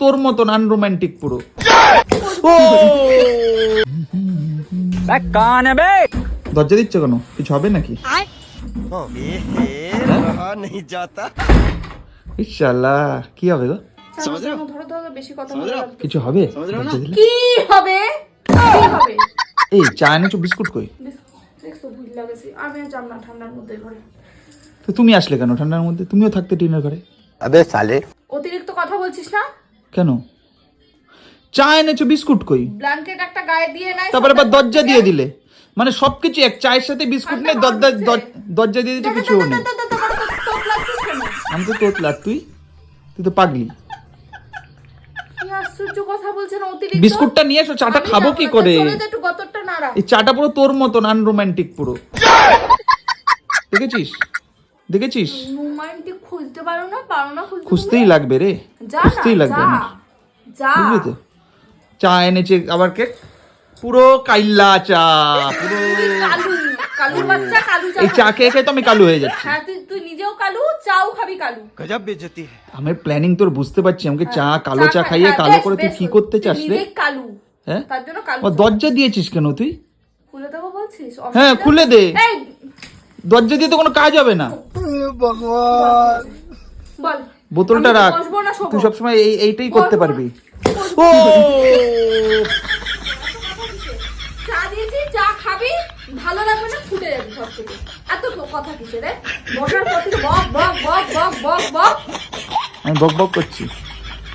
তোর মতন আনরোম্যান্টিক পুরো। দরজা দিচ্ছ কেন? কিছু হবে নাকি? কি হবে কিছু হবে? কি হবে? এই চা এনেছো বিস্কুট কই? তো তুমি আসলে কেন ঠান্ডার মধ্যে? তুমিও থাকতে টিনের ঘরে। সালে। অতিরিক্ত কথা বলছিস না? কেন? চা এনেছো বিস্কুট কই? ব্ল্যাঙ্কেট একটা গায়ে দিয়ে নাই তারপরে আবার দরজা দিয়ে দিলে। মানে সবকিছু এক চায়ের সাথে বিস্কুট নেই দরজা দর- দরজা দিয়ে দিচ্ছে কিছু নেই আমি তো তোতলা তুই? তুই তো পাগলি। বিস্কুটটা নিয়ে এসো চাটা খাব কি করে? এই চাটা পুরো তোর মতন আনরোমান্টিক পুরো। দেখেছিস? দেখেছিস? খুঁজতে পারো না পারো না খুঁজতেই লাগবে রে খুঁজতেই লাগবে। আমার বুঝলি তো? চা এনেছে আবার কেক পুরো কাইল্লা চা পুরো কালু বাচ্চা কালু চা এই চা খেয়ে খেয়ে তো আমি কালু হয়ে যাচ্ছি। হ্যাঁ তুই তুই নিজেও কালু চাও খাবি কালু। গজব বেজতি প্ল্যানিং তোর বুঝতে পারছি আমাকে হ্যাঁ, চা কালো চা খাইয়ে হ্যাঁ, কালো করে তুই কি করতে চাস রে? কালু। হ্যাঁ? তার জন্য কালু দরজা দিয়েছিস কেন তুই? খুলে দেবো বলছিস? হ্যাঁ খুলে দে। দরজা দিয়ে তো কোনো কাজ হবে না। ভগবান। বোতলটা রাখ? তুই সবসময় এই এইটাই করতে পারবি। ও! চা দিয়েছি চা খাবি ভালো লাগবে না ফুটে যাবি ঘর থেকে। এত কথা কিসে রে বসার পর থেকে বক বক বক বক বক বক। আমি বক বক করছি।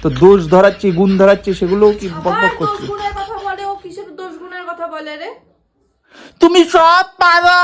তো দোষ ধরাচ্ছি গুণ ধরাচ্ছি সেগুলোও কি বক দোষ করছি গুণের কথা বলে ও কিসের দোষ গুণের কথা বলে রে? তুমি সব পারো।